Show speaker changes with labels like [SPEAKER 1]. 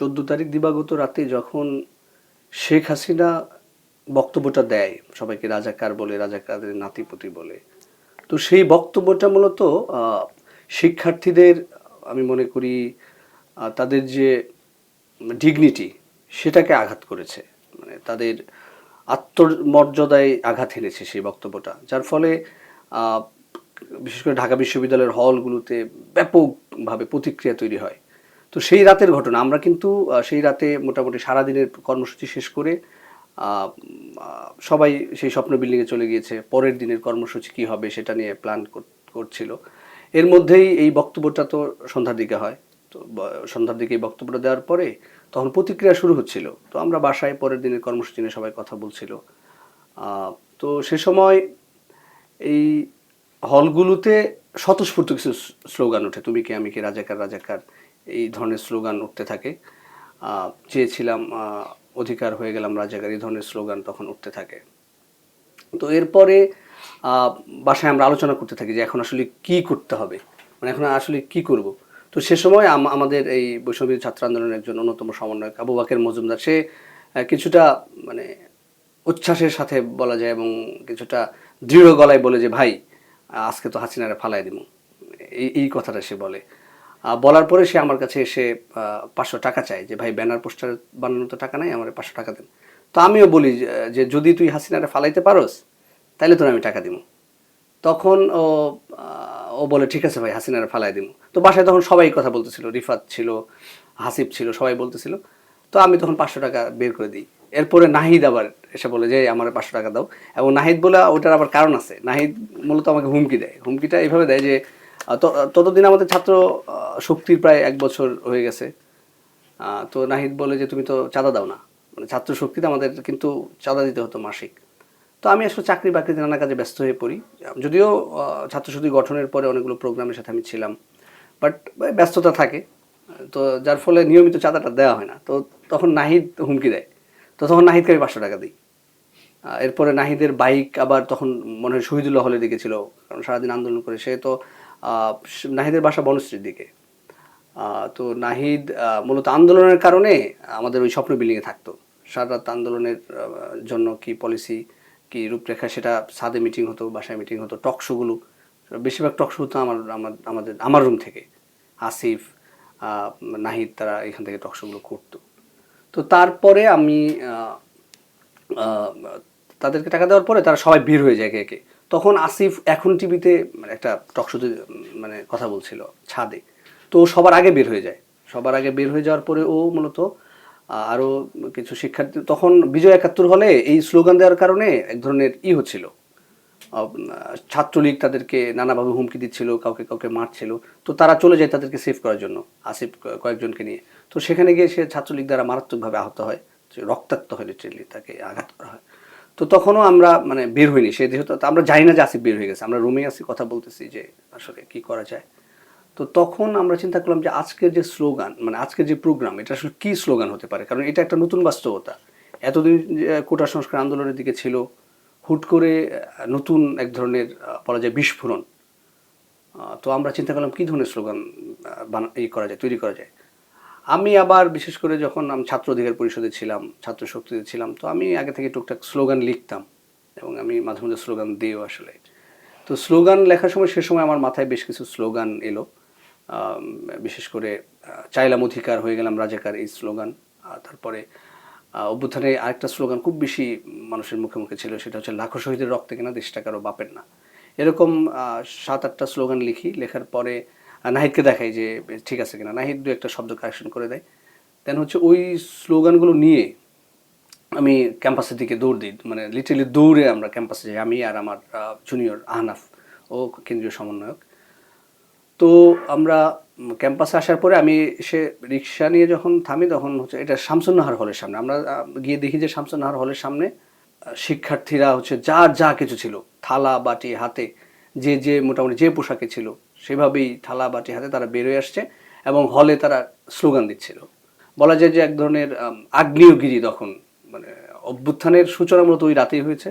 [SPEAKER 1] চোদ্দ তারিখ দিবাগত রাতে যখন শেখ হাসিনা বক্তব্যটা দেয়, সবাইকে রাজাকার বলে রাজাকারদের নাতিপুতি বলে, তো সেই বক্তব্যটা মূলত শিক্ষার্থীদের, আমি মনে করি তাদের যে ডিগনিটি সেটাকে আঘাত করেছে। মানে তাদের আত্মমর্যাদায় আঘাত এনেছে সেই বক্তব্যটা। যার ফলে বিশেষ করে ঢাকা বিশ্ববিদ্যালয়ের হলগুলোতে ব্যাপকভাবে প্রতিক্রিয়া তৈরি হয়। তো সেই রাতের ঘটনা, আমরা কিন্তু সেই রাতে মোটামুটি সারাদিনের কর্মসূচি শেষ করে সবাই সেই স্বপ্ন বিল্ডিংয়ে চলে গিয়েছে, পরের দিনের কর্মসূচি কি হবে সেটা নিয়ে প্ল্যান করছিল। এর মধ্যেই এই বক্তব্যটা তো সন্ধ্যার দিকে হয়, তো সন্ধ্যার দিকে এই বক্তব্যটা দেওয়ার পরে তখন প্রতিক্রিয়া শুরু হচ্ছিল, তো আমরা বাসায় পরের দিনের কর্মসূচি নিয়ে সবাই কথা বলছিল। তো সে সময় এই হলগুলোতে স্বতঃস্ফূর্ত কিছু স্লোগান ওঠে, তুমি কে, আমি কে, রাজাকার রাজাকার। এই ধরনের স্লোগান উঠতে থাকে। চেয়েছিলাম অধিকার হয়ে গেলাম রাজাকার, এই ধরনের স্লোগান তখন উঠতে থাকে। তো এরপরে বাসায় আমরা আলোচনা করতে থাকি যে এখন আসলে কি করতে হবে? মানে এখন আসলে কি করব? তো সে সময় আম- আমাদের এই বৈষ্ণবী ছাত্র আন্দোলনের একজন অন্যতম সমন্বয়ক আবু বাকের মজুমদার, সে কিছুটা মানে উচ্ছ্বাসের সাথে বলা যায় এবং কিছুটা দৃঢ় গলায় বলে যে, ভাই, আজকে তো হাসিনারে ফালাই দিব। এই এই কথাটা সে বলে। বলার পরে সে আমার কাছে এসে পাঁচশো টাকা চায় যে, ভাই, ব্যানার, পোস্টার বানানোর তো টাকা নাই, আমার পাঁচশো টাকা দেন। তো আমিও বলি যে- যদি তুই হাসিনারে ফালাইতে পারোস, তাইলে তোর আমি টাকা দিব তখন ও ও বলে, ঠিক আছে ভাই, হাসিনারে ফালাই দিব তো বাসায় তখন সবাই কথা বলতেছিল, রিফাত ছিল, হাসিব ছিল, সবাই বলতেছিল। তো আমি তখন পাঁচশো টাকা বের করে দিই। এরপরে নাহিদ আবার এসে বলে, যে, আমার পাঁচশো টাকা দাও। এবং নাহিদ বলে, ওটার আবার কারণ আছে। নাহিদ মূলত আমাকে হুমকি দেয়। হুমকিটা এইভাবে দেয় যে ততদিন আমাদের ছাত্র শক্তির প্রায় এক বছর হয়ে গেছে। তো নাহিদ বলে যে তুমি তো চাঁদা দাও না। মানে ছাত্র শক্তিতে আমাদের কিন্তু চাঁদা দিতে হতো মাসিক। তো আমি আসলে চাকরি বাকরিতে নানা কাজে ব্যস্ত হয়ে পড়ি। যদিও আহ, ছাত্রশক্তি গঠনের পরে অনেকগুলো প্রোগ্রামের সাথে আমি ছিলাম। বাট ব্যস্ততা থাকে। তো যার ফলে নিয়মিত চাঁদাটা দেওয়া হয় না। তো তখন নাহিদ হুমকি দেয়। তো তখন নাহিদকে আমি পাঁচশো টাকা দিই। এরপরে নাহিদের বাইক আবার তখন মনে হয় শহীদুল্লাহ হলের দিকে ছিল। কারণ সারাদিন আন্দোলন করে সে তো নাহিদের বাসা বনশ্রীর দিকে। তো নাহিদ মূলত আন্দোলনের কারণে আমাদের ওই স্বপ্ন বিল্ডিংয়ে থাকতো। সারা রাত আন্দোলনের জন্য কি পলিসি কি রূপরেখা সেটা সাদে মিটিং হতো, বাসায় মিটিং হতো টক শোগুলো বেশিরভাগ টক শো হতো আমার আমাদের, আমার রুম থেকে। আসিফ নাহিদ তারা এখান থেকে টক শোগুলো করতো। তো তারপরে আমি তাদেরকে টাকা দেওয়ার পরে তারা সবাই বের হয়ে যায় একে একে। তখন আসিফ এখন টিভিতে মানে একটা টকশোতে মানে কথা বলছিল ছাদে। তো সবার আগে বের হয়ে যায়। সবার আগে বের হয়ে যাওয়ার পরে ও মূলত আরও কিছু শিক্ষার্থী, তখন বিজয় একাত্তর হলে এই স্লোগান দেওয়ার কারণে এক ধরনের ই হচ্ছিল। ছাত্রলীগ তাদেরকে নানাভাবে হুমকি দিচ্ছিল, কাউকে কাউকে মারছিল। তো তারা চলে যায় তাদেরকে সেভ করার জন্য, আসিফ কয়েকজনকে নিয়ে। তো সেখানে গিয়ে সে ছাত্রলীগ দ্বারা মারাত্মকভাবে আহত হয় রক্তাক্ত হয় লিটারেলি তাকে আঘাত করা হয়। তো তখনও আমরা মানে বের হইনি। সে যেহেতু আমরা জানি না যে আসিফ বের হয়ে গেছে। আমরা রুমে আসি, কথা বলতেছি যে, আসলে কি করা যায়। তো তখন আমরা চিন্তা করলাম যে আজকের যে স্লোগান মানে আজকের যে প্রোগ্রাম এটা আসলে কী স্লোগান হতে পারে? কারণ এটা একটা নতুন বাস্তবতা। এতদিন কোটা সংস্কার আন্দোলনের দিকে ছিল, হুট করে নতুন এক ধরনের বলা যায় বিস্ফোরণ। তো আমরা চিন্তা করলাম কী ধরনের স্লোগান বানা, ই করা যায়, তৈরি করা যায়। আমি আবার বিশেষ করে যখন আমি ছাত্র অধিকার পরিষদে ছিলাম, ছাত্র শক্তিতে ছিলাম, তো আমি আগে থেকে টুকটাক স্লোগান লিখতাম এবং আমি মাঝে মাঝে স্লোগান দিও আসলে। তো স্লোগান লেখার সময় সে সময় আমার মাথায় বেশ কিছু স্লোগান এলো। বিশেষ করে চাইলাম অধিকার, হয়ে গেলাম রাজাকার এই স্লোগান। তারপরে অভ্যুত্থানে আরেকটা স্লোগান খুব বেশি মানুষের মুখে মুখে ছিল, সেটা হচ্ছে, লাখো শহীদের রক্তে কিনা দেশটা কারও বাপের না। এরকম সাত, আটটা স্লোগান লিখি। লেখার পরে নাহিদকে দেখাই যে ঠিক আছে কিনা। নাহিদ দু একটা শব্দ কারেকশন করে দেয়। দেন হচ্ছে ওই স্লোগানগুলো নিয়ে আমি ক্যাম্পাসের দিকে দৌড় দিই। মানে লিটারালি দৌড়ে আমরা ক্যাম্পাসে যাই, আমি আর আমার জুনিয়র আহনাফ ও কেন্দ্রীয় সমন্বয়ক। তো আমরা ক্যাম্পাসে আসার পরে আমি সে রিক্সা নিয়ে যখন থামি তখন হচ্ছে এটা শামসুন্নাহার হলের সামনে। আমরা গিয়ে দেখি যে শামসুন্নাহার হলের সামনে শিক্ষার্থীরা হচ্ছে যার যা কিছু ছিল, থালা, বাটি, হাতে, যে যে, মোটামুটি যে পোশাকে ছিল সেভাবেই থালা বাটি হাতে তারা বেরোয় আসছে এবং হলে তারা স্লোগান দিচ্ছিল। বলা যায় যে এক ধরনের আগ্নেয়গিরি তখন মানে অভ্যুত্থানের সূচনা মূলত ওই রাতেই হয়েছে।